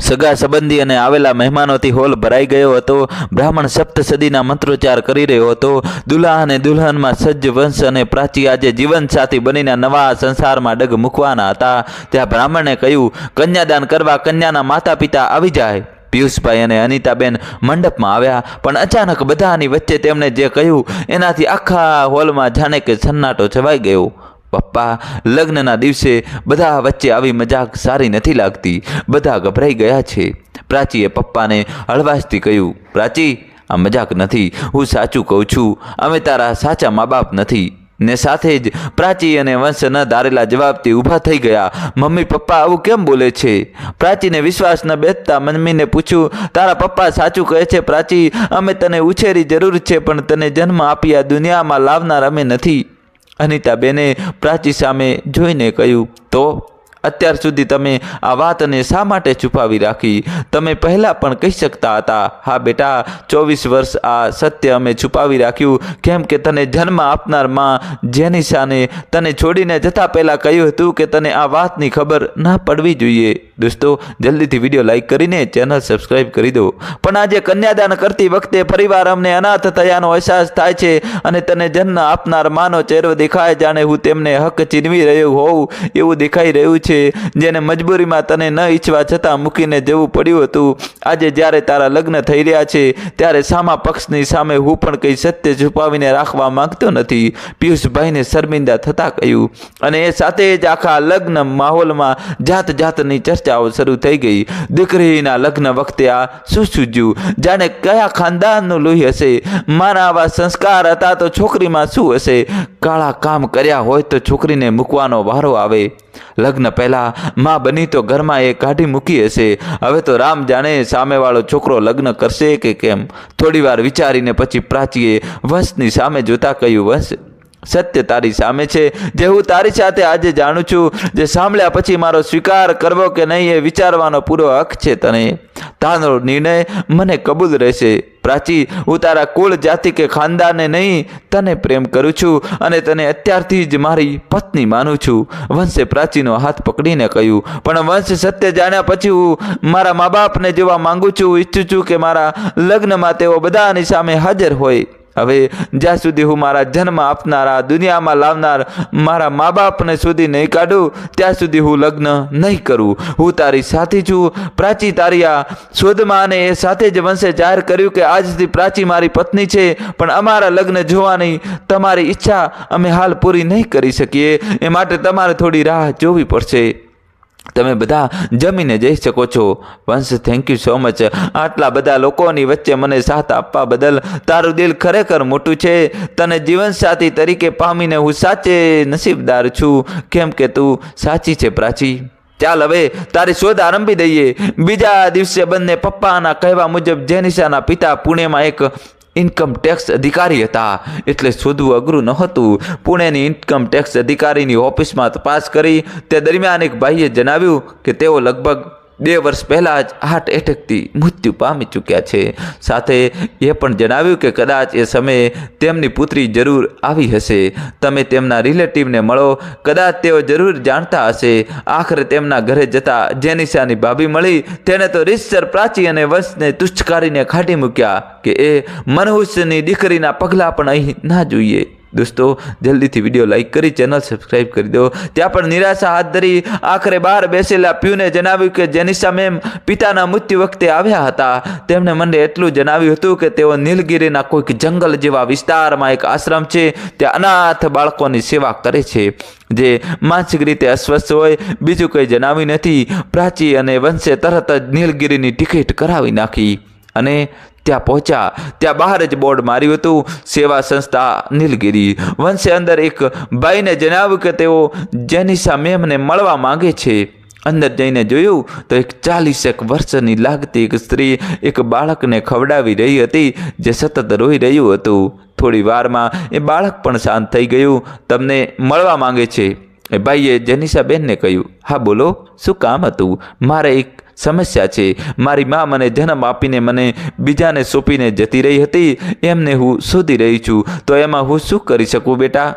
સગા સંબંધી અને આવેલા મહેમાનોથી હોલ ભરાઈ ગયો હતો. બ્રાહ્મણ સપ્તસદીના મંત્રોચ્ચાર કરી રહ્યો હતો. દુલ્હા અને દુલ્હનમાં સજ્જ વંશ અને પ્રાચી આજે જીવનસાથી બનીને નવા સંસારમાં ડગ મૂકવાના હતા. ત્યાં બ્રાહ્મણે કહ્યું, કન્યાદાન કરવા કન્યાના માતા પિતા આવી જાય. પિયુષભાઈ અને અનિતાબેન મંડપમાં આવ્યા, પણ અચાનક બધાની વચ્ચે તેમણે જે કહ્યું, એનાથી આખા હોલમાં જાણે કે સન્નાટો છવાઈ ગયો. પપ્પા, લગ્નના દિવસે બધા વચ્ચે આવી મજાક સારી નથી લાગતી. બધા ગભરાઈ ગયા છે. પ્રાચીએ પપ્પાને હળવાશથી કહ્યું, પ્રાચી, આ મજાક નથી. હું સાચું કહું છું. અમે તારા સાચા મા બાપ નથી. ને સાથે જ પ્રાચી અને વંશ ન ધારેલા જવાબથી ઊભા થઈ ગયા. મમ્મી, પપ્પા, આવું કેમ બોલે છે? પ્રાચીને વિશ્વાસ ન બેસતા મમ્મીને પૂછ્યું, તારા પપ્પા સાચું કહે છે, પ્રાચી? અમે તને ઉછેરી જરૂર છે, પણ તને જન્મ આપી આ દુનિયામાં લાવનાર અમે નથી. અનિતાબેને પ્રાચી સામે જોઈને કહ્યું, તો અત્યાર સુધી તમે આ વાતને શા માટે છુપાવી રાખી? તમે પહેલાં પણ કહી શકતા હતા, હા બેટા, ચોવીસ વર્ષ આ સત્ય અમે છુપાવી રાખ્યું. કેમ કે તને જન્મ આપનારમાં જેનિશાને તને છોડીને જતા પહેલાં કહ્યું હતું કે તને આ વાતની ખબર ના પડવી જોઈએ. દોસ્તો, જલ્દીથી વીડિયો લાઈક કરીને ચેનલ સબસ્ક્રાઈબ કરી દો. પણ આજે કન્યાદાન કરતી વખતે ફરીવાર અમને અનાથ થયાનો અહેસાસ થાય છે અને તને જન્મ આપનાર માનો ચહેરો દેખાય, જાણે હું તેમને હક ચીનવી રહ્યો હોઉં એવું દેખાઈ રહ્યું છે, જેને મજબૂરીમાં તને ન ઈચ્છવા છતાં મૂકીને જવું પડ્યું હતું. આજે જ્યારે તારા લગ્ન થઈ રહ્યા છે, ત્યારે સામા પક્ષની સામે હું પણ કંઈ સત્ય છુપાવીને રાખવા માંગતો નથી. પિયુષભાઈને શર્મિંદા થતાં કહ્યું. અને એ સાથે જ આખા લગ્ન માહોલમાં જાત જાતની ચર્ચાઓ શરૂ થઈ ગઈ. દીકરીના લગ્ન વખતે આ શું સૂજ્યું જાણે કયા ખાનદાનનું લોહી હશે? મારા આવા સંસ્કાર હતા તો છોકરીમાં શું હશે? કાળા કામ કર્યા હોય તો છોકરીને મૂકવાનો વારો આવે. લગ્ન પહેલા માં બની તો ઘરમાં એ કાઢી મૂકી હશે. હવે તો રામ જાણે સામેવાળો છોકરો લગ્ન કરશે કે કેમ? થોડીવાર વિચારીને પછી પ્રાચીએ વંશની સામે જોતા કહ્યું, વંશ સત્ય તારી સામે છે. જે હું તારી સાથે આજે જાણું છું, જે સાંભળ્યા પછી મારો સ્વીકાર કરવો કે નહીં એ વિચારવાનો પૂરો હક છે તને. તારો નિર્ણય મને કબૂલ રહેશે. પ્રાચી, હું તારા કુળ જાતિ કે ખાનદાને નહીં, તને પ્રેમ કરું છું અને તને અત્યારથી જ મારી પત્ની માનું છું. વંશે પ્રાચીનો હાથ પકડીને કહ્યું, પણ વંશ સત્ય જાણ્યા પછી હું મારા મા બાપને જોવા માંગુ છું. ઈચ્છું છું કે મારા લગ્નમાં તેઓ બધાની સામે હાજર હોય. હવે જ્યાં સુધી હું મારા જન્મ આપનારા, દુનિયામાં લાવનાર મારા મા બાપને સુધી નહીં કાઢું, ત્યાં સુધી હું લગ્ન નહીં કરું. હું તારી સાથી છું. પ્રાચી તારી આ શોધમાં અને એ સાથે જ વંશે જાહેર કર્યું કે આજથી પ્રાચી મારી પત્ની છે, પણ અમારા લગ્ન જોવાની તમારી ઈચ્છા અમે હાલ પૂરી નહીં કરી શકીએ. એ માટે તમારે થોડી રાહ જોવી પડશે. તમે બધા જમીને જઈ શકો છો. વંશ થેન્ક યુ સો મચ આટલા બધા લોકોની વચ્ચે મને સાથ આપવા બદલ તારું દિલ ખરેખર મોટું છે. તને જીવનસાથી તરીકે પામીને હું સાચે નસીબદાર છું. કેમ કે તું સાચી છે પ્રાચી. ચાલ હવે તારી શોધ આરંભી દઈએ. બીજા દિવસે બંને પપ્પાના કહેવા મુજબ જેનિશાના પિતા પુણેમાં એક ઇન્કમ ટેક્સ અધિકારી હતા. એટલે શોધવું અઘરું નહોતું પુણેની ઇન્કમ ટેક્સ અધિકારીની ઓફિસમાં તપાસ કરી તે દરમિયાન એક ભાઈએ જણાવ્યું કે તેઓ લગભગ બે વર્ષ પહેલાં જ હાર્ટ એટેકથી મૃત્યુ પામી ચૂક્યા છે. સાથે એ પણ જણાવ્યું કે કદાચ એ સમયે તેમની પુત્રી જરૂર આવી હશે. તમે તેમના રિલેટિવને મળો. કદાચ તેઓ જરૂર જાણતા હશે. આખરે તેમના ઘરે જતા જેનિશાની ભાભી મળી. તેને તો રીતસર પ્રાચી અને વંશને તુચ્છકારીને કાઢી મૂક્યા કે એ મનહુસની દીકરીના પગલાં પણ અહીં ના જોઈએ. દોસ્તો, જલ્દીથી વીડિયો લાઇક કરી, ચેનલ સબસ્ક્રાઇબ કરી દો. ત્યાં પણ નિરાશા હાથ ધરી આખરે બહાર બેસેલા પ્યુને જણાવ્યું કે જેનિશા મેમ પિતાના મૃત્યુ વખતે આવ્યા હતા. તેમણે મને એટલું જણાવ્યું હતું કે તેઓ નીલગીરીના કોઈક જંગલ જેવા વિસ્તારમાં એક આશ્રમ છે, ત્યાં અનાથ બાળકોની સેવા કરે છે. જે માનસિક રીતે અસ્વસ્થ હોય, બીજું કંઈ જણાવ્યું નથી. પ્રાચી અને વંશે તરત જ નીલગીરીની ટિકિટ કરાવી નાખી. અને ત્યાં પહોંચ્યા. ત્યાં બહાર જ બોર્ડ માર્યું હતું. સેવા સંસ્થા નીલગિરી. વંશે અંદર એક ભાઈને જણાવ્યું કે તેઓ જેનિશા મેમને મળવા માંગે છે. અંદર જઈને જોયું તો એક ચાલીસેક વર્ષની લાગતી એક સ્ત્રી એક બાળકને ખવડાવી રહી હતી, જે સતત રોઈ રહ્યું હતું. થોડી વારમાં એ બાળક પણ શાંત થઈ ગયું. તમને મળવા માંગે છે. એ ભાઈએ જેનિશાબેનને કહ્યું, હા, બોલો, શું કામ હતું? મારે એક સમસ્યા છે. મારી મા મને જન્મ આપીને મને બીજાને સોંપીને જતી રહી હતી. એમને હું શોધી રહી છું. તો એમાં હું શું કરી શકું બેટા?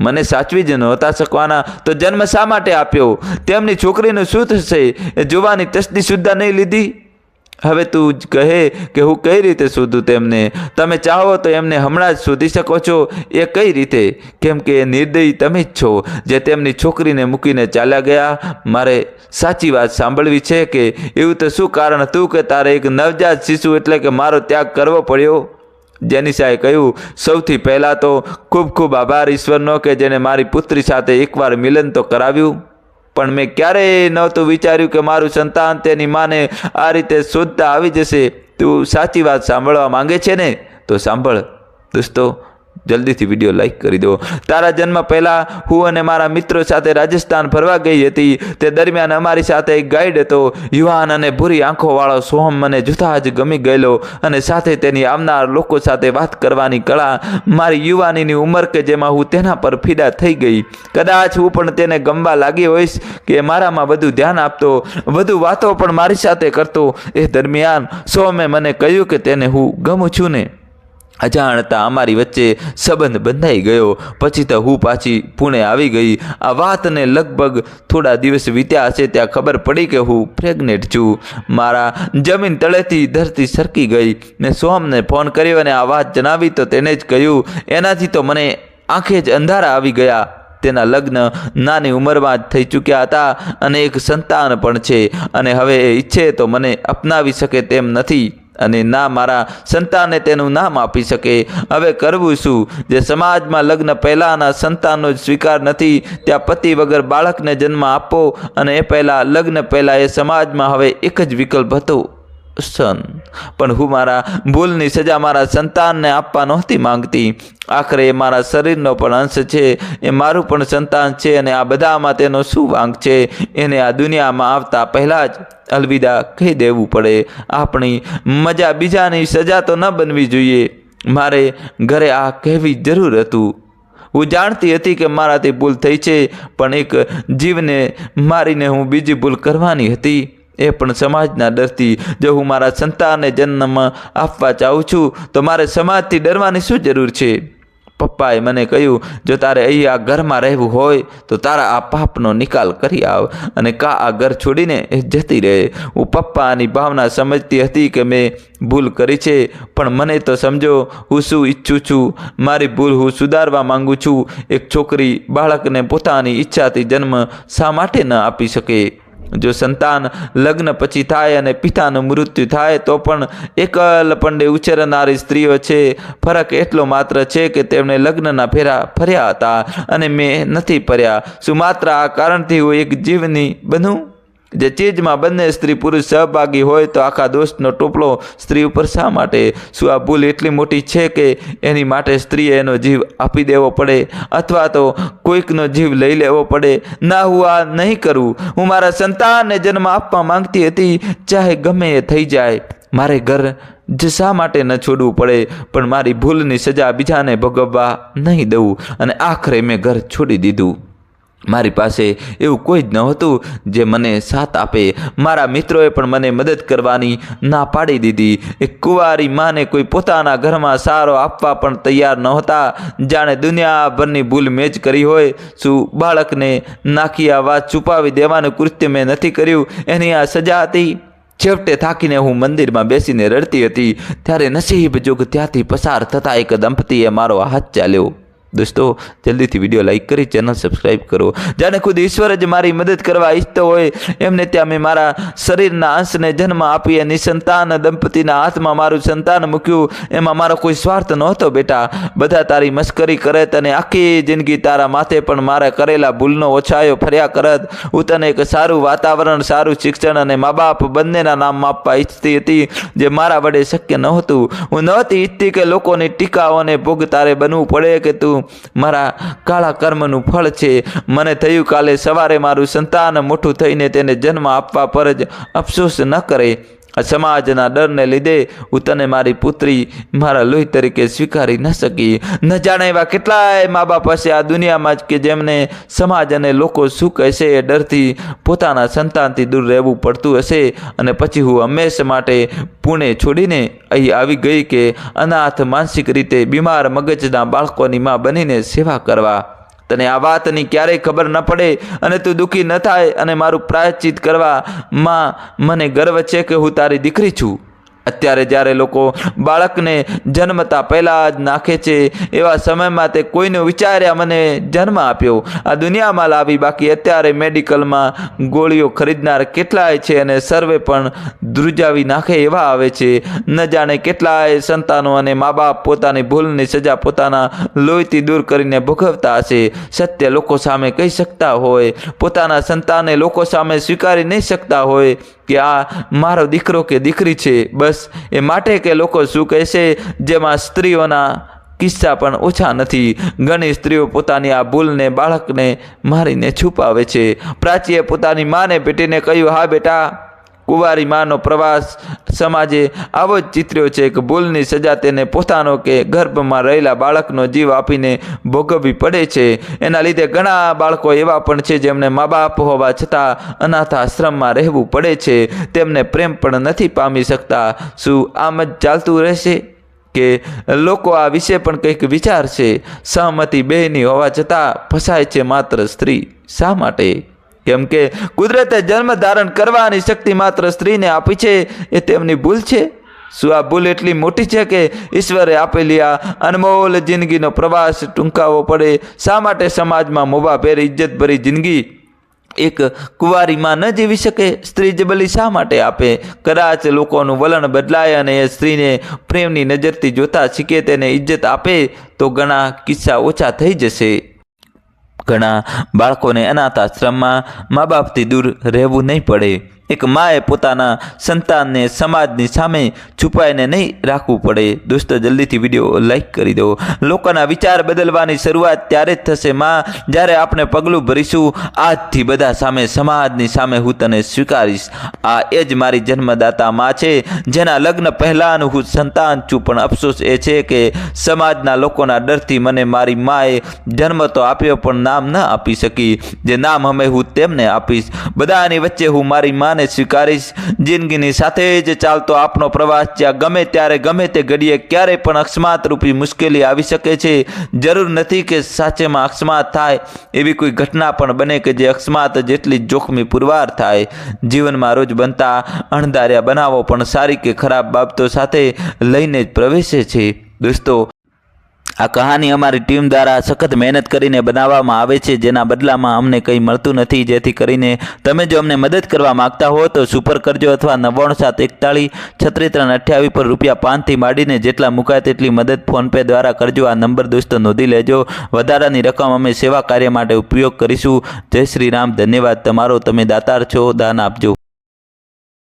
મને સાચવી જ નહોતા શકવાના. તો જન્મ શા માટે આપ્યો? તેમની છોકરીનું શું થશે? જોવાની તસ્દી સુદ્ધા નહીં લીધી? હવે તું કહે કે હું કઈ રીતે શોધું તેમને? તમે ચાહો તો એમને હમણાં જ શોધી શકો છો. એ કઈ રીતે? કેમ કે એ નિર્દયી તમે જ છો, જે તેમની છોકરીને મૂકીને ચાલ્યા ગયા. મારે સાચી વાત સાંભળવી છે કે એવું તો શું કારણ હતું કે તારે એક નવજાત શિશુ એટલે કે મારો ત્યાગ કરવો પડ્યો? જેનિશાએ કહ્યું, સૌથી પહેલાં તો ખૂબ ખૂબ આભાર ઈશ્વરનો કે જેને મારી પુત્રી સાથે એકવાર મિલન તો કરાવ્યું. પણ મેં ક્યારેય નહોતું વિચાર્યું કે મારું સંતાન તેની માને આ રીતે શોધતા આવી જશે. તું સાચી વાત સાંભળવા માંગે છે ને? તો સાંભળ. દોસ્તો જલ્દીથી વીડિયો લાઈક કરી દો તારા જન્મ પહેલાં હું અને મારા મિત્રો સાથે રાજસ્થાન ફરવા ગઈ હતી. તે દરમિયાન અમારી સાથે એક ગાઈડ હતો. યુવાન અને ભૂરી આંખોવાળો સોહમ મને જુદા જ ગમી ગયેલો અને સાથે તેની આવનાર લોકો સાથે વાત કરવાની કળા મારી યુવાનીની ઉંમર કે જેમાં હું તેના પર ફિદા થઈ ગઈ. કદાચ હું પણ તેને ગમવા લાગી હોઈશ કે મારામાં વધુ ધ્યાન આપતો, વધુ વાતો પણ મારી સાથે કરતો. એ દરમિયાન સોહમે મને કહ્યું કે તેને હું ગમું છું ને. અજાણતા અમારી વચ્ચે સંબંધ બંધાઈ ગયો. પછી તો હું પાછી પુણે આવી ગઈ. આ વાતને લગભગ થોડા દિવસ વીત્યા હશે ત્યાં ખબર પડી કે હું પ્રેગ્નેન્ટ છું. મારા જમીન તળેથી ધરતી સરકી ગઈ મેં સોમને ફોન કર્યો અને આ વાત જણાવી તો તેને જ કહ્યું, એનાથી તો મને આંખે જ અંધારા આવી ગયા. તેના લગ્ન નાની ઉંમરમાં જ થઈ ચૂક્યા હતા અને એક સંતાન પણ છે. અને હવે એ ઈચ્છે તો મને અપનાવી શકે તેમ નથી. અને ના મારા સંતાનને તેનું નામ આપી શકે. હવે કરવું શું? જે સમાજમાં લગ્ન પહેલાંના સંતાનનો જ સ્વીકાર નથી, ત્યાં પતિ વગર બાળકને જન્મ આપો અને એ પહેલાં લગ્ન પહેલાં એ સમાજમાં હવે એક જ વિકલ્પ હતો. સન. પણ હું મારા ભૂલની સજા મારા સંતાનને આપવા નહોતી માંગતી. આખરે એ મારા શરીરનો પણ અંશ છે. એ મારું પણ સંતાન છે અને આ બધામાં તેનો શું વાંક છે? એને આ દુનિયામાં આવતા પહેલાં જ અલવિદા કહી દેવું પડે. આપણી મજા બીજાની સજા તો ન બનવી જોઈએ. મારે ઘરે આ કહેવી જરૂર હતું. હું જાણતી હતી કે મારાથી ભૂલ થઈ છે, પણ એક જીવને મારીને હું બીજી ભૂલ કરવાની હતી. એ પણ સમાજના ડરથી જો હું મારા સંતાનને જન્મ આપવા ચાહું છું, તો મારે સમાજથી ડરવાની શું જરૂર છે? પપ્પાએ મને કહ્યું, જો તારે અહીં આ ઘરમાં રહેવું હોય, તો તારા આ પાપનો નિકાલ કરી આવ અને કા આ ઘર છોડીને એ જતી રહે. હું પપ્પાની ભાવના સમજતી હતી કે મેં ભૂલ કરી છે, પણ મને તો સમજો, હું શું ઈચ્છું છું? મારી ભૂલ હું સુધારવા માંગુ છું. એક છોકરી બાળકને પોતાની ઈચ્છાથી જન્મ શા માટે ન આપી શકે? જો સંતાન લગ્ન પછી થાય અને પિતાનું મૃત્યુ થાય, તો પણ એકલ પંડે ઉછેરનારી સ્ત્રીઓ છે. ફરક એટલો માત્ર છે કે તેમણે લગ્નના ફેરા ફર્યા હતા અને મેં નથી ફર્યા. શું માત્ર આ કારણથી હું એક જીવની બનું જે ચીજમાં બંને સ્ત્રી પુરુષ સહભાગી હોય તો આખા દોષનો ટોપલો સ્ત્રી ઉપર શા માટે? શું આ ભૂલ એટલી મોટી છે કે એની માટે સ્ત્રીએ એનો જીવ આપી દેવો પડે? અથવા તો કોઈકનો જીવ લઈ લેવો પડે? ના, હું આ નહીં કરું. હું મારા સંતાનને જન્મ આપવા માંગતી હતી. ચાહે ગમે એ થઈ જાય. મારે ઘર જ શા માટે ન છોડવું પડે? પણ મારી ભૂલની સજા બીજાને ભોગવવા નહીં દઉં. અને આખરે મેં ઘર છોડી દીધું. મારી પાસે એવું કોઈ જ નહોતું જે મને સાથ આપે. મારા મિત્રોએ પણ મને મદદ કરવાની ના પાડી દીધી. એ કુંવારી માને કોઈ પોતાના ઘરમાં સારો આપવા પણ તૈયાર નહોતા. જાણે દુનિયાભરની ભૂલ મેં જ કરી હોય. શું બાળકને નાખી આ વાત છુપાવી દેવાનું કૃત્ય મેં નથી કર્યું? એની આ સજા હતી? છેવટે થાકીને હું મંદિરમાં બેસીને રડતી હતી. ત્યારે નસીબ જોગ ત્યાંથી પસાર થતા એક દંપતીએ મારો હાથ ચાલ્યો. દોસ્તો, જલ્દીથી વીડિયો લાઇક કરી ચેનલ સબસ્ક્રાઈબ કરો. જાણે ખુદ ઈશ્વર જ મારી મદદ કરવા ઈચ્છતો હોય, એમને ત્યાં મેં મારા શરીરના અંશને જન્મ આપી અને સંતાન દંપતીના હાથમાં મારું સંતાન મૂક્યું. એમાં મારો કોઈ સ્વાર્થ નહોતો બેટા. બધા તારી મશ્કરી કરત અને આખી જિંદગી તારા માથે પણ મારા કરેલા ભૂલનો ઓછાયો ફર્યા કરત. હું તને એક સારું વાતાવરણ, સારું શિક્ષણ અને મા બાપ બંનેના નામ આપવા ઈચ્છતી હતી, જે મારા વડે શક્ય નહોતું. હું નહોતી ઈચ્છતી કે લોકોની ટીકાઓને ભોગ તારે બનવું પડે, કે તું મારા કાળા કર્મનું ફળ છે. મને થયું કાલે સવારે મારું સંતાન મોટું થઈને તેને જન્મ આપવા પર જ અફસોસ ન કરે. સમાજના ડરને લીધે હું તને મારી પુત્રી મારા લોહી તરીકે સ્વીકારી ન શકી. ન જાણે એવા કેટલાય મા બાપ હશે આ દુનિયામાં જ કે જેમને સમાજ અને લોકો શું કહેશે એ ડરથી પોતાના સંતાનથી દૂર રહેવું પડતું હશે અને પછી હું હંમેશ માટે પુણે છોડીને અહીં આવી ગઈ કે અનાથ માનસિક રીતે બીમાર મગજના બાળકોની માં બનીને સેવા કરવા તને આ વાતની ક્યારેય ખબર ન પડે અને તું દુઃખી ન થાય અને મારું પ્રાયશ્ચિત કરવામાં મને ગર્વ છે કે હું તારી દીકરી છું. અત્યારે જ્યારે લોકો બાળકને જન્મતા પહેલાં જ નાખે છે, એવા સમયમાં તે કોઈને વિચાર્યા મને જન્મ આપ્યો. આ દુનિયામાં લાવી બાકી અત્યારે મેડિકલમાં ગોળીઓ ખરીદનાર કેટલાય છે અને સર્વે પણ ધ્રુજાવી નાખે એવા આવે છે. ન જાણે કેટલાય સંતાનો અને મા બાપ પોતાની ભૂલની સજા પોતાના લોહીથી દૂર કરીને ભોગવતા હશે. સત્ય લોકો સામે કહી શકતા હોય. પોતાના સંતાને લોકો સામે સ્વીકારી નહીં શકતા હોય. કે આ મારો દીકરો કે દીકરી છે, બસ એ માટે કે લોકો શું કહેશે, જેમાં સ્ત્રીઓના કિસ્સા પણ ઓછા નથી. ઘણી સ્ત્રીઓ પોતાની આ ભૂલને બાળકને મારીને છુપાવે છે. પ્રાચીએ પોતાની માને પેટીને કહ્યું, હા બેટા કુંવારી માનો પ્રવાસ સમાજે આવો જ ચિત્ર્યો છે કે ભૂલની સજા તેને પોતાનો કે ગર્ભમાં રહેલા બાળકનો જીવ આપીને ભોગવવી પડે છે. એના લીધે ઘણા બાળકો એવા પણ છે જેમને મા બાપ હોવા છતાં અનાથ આશ્રમમાં રહેવું પડે છે. તેમને પ્રેમ પણ નથી પામી શકતા. શું આમ જ ચાલતું રહેશે? કે લોકો આ વિશે પણ કંઈક વિચારશે? સહમતી બેની હોવા છતાં ફસાય છે માત્ર સ્ત્રી. શા માટે? કેમ કે કુદરતે જન્મ ધારણ કરવાની શક્તિ માત્ર સ્ત્રીને આપી છે, એ તેમની ભૂલ છે? શું આ ભૂલ એટલી મોટી છે કે ઈશ્વરે આપેલી આ અનમોલ જિંદગીનો પ્રવાસ ટૂંકાવો પડે? શા માટે સમાજમાં મોભા ભેર ઇજ્જતભરી જિંદગી એક કુંવારીમાં ન જીવી શકે? સ્ત્રી જબલી શા માટે આપે? કદાચ લોકોનું વલણ બદલાય અને એ સ્ત્રીને પ્રેમની નજરથી જોતા શીખે, તેને ઇજ્જત આપે, તો ઘણા કિસ્સા ઓછા થઈ જશે. ઘણા બાળકોને અનાથ આશ્રમમાં મા બાપથી દૂર રહેવું નહીં પડે. એક માએ પોતાના સંતાનને સમાજની સામે છુપાઈને નહીં રાખવું પડે. દોસ્તો, જલ્દીથી વીડિયો લાઈક કરી દો. લોકોના વિચાર બદલવાની શરૂઆત ત્યારે જ થશે. માં, જ્યારે આપણે પગલું ભરીશું, આજથી બધા સામે, સમાજની સામે હું તને સ્વીકારીશ. આ એ જ મારી જન્મદાતા માં છે, જેના લગ્ન પહેલાંનું હું સંતાન છું. પણ અફસોસ એ છે કે સમાજના લોકોના ડરથી મને મારી માએ જન્મ તો આપ્યો, પણ નામ ન આપી શકી. જે નામ અમે હું તેમને આપીશ. બધાની વચ્ચે હું મારી માને સ્વીકારીશ. જિંદગીની સાથે જ ચાલતો આપનો પ્રવાસ, જ્યાં ગમે ત્યારે ગમે તે ઘડીએ ક્યારે પણ અકસ્માત રૂપી મુશ્કેલી આવી શકે છે. જરૂર નથી કે સાચેમાં અકસ્માત થાય. એવી કોઈ ઘટના પણ બને કે જે અકસ્માત જેટલી જોખમી પુરવાર થાય. જીવનમાં રોજ બનતા અણધાર્યા બનાવો પણ સારી કે ખરાબ બાબતો સાથે લઈને જ પ્રવેશે છે. દોસ્તો આ કહાની અમારી ટીમ દ્વારા સખત મહેનત કરીને બનાવવામાં આવે છે. જેના બદલામાં અમને કંઈ મળતું નથી. જેથી કરીને તમે જો અમને મદદ કરવા માગતા હો, તો સુપર કરજો અથવા નવ્વાણું સાત એકતાળીસ છત્રીસ ત્રણ અઠ્યાવીસ પર રૂપિયા પાંચથી માંડીને જેટલા મુકાય તેટલી મદદ ફોનપે દ્વારા કરજો. આ નંબર દોસ્તો નોંધી લેજો. વધારાની રકમ અમે સેવા કાર્ય માટે ઉપયોગ કરીશું. જય શ્રી રામ. ધન્યવાદ. તમારો તમે દાતાર છો. દાન આપજો.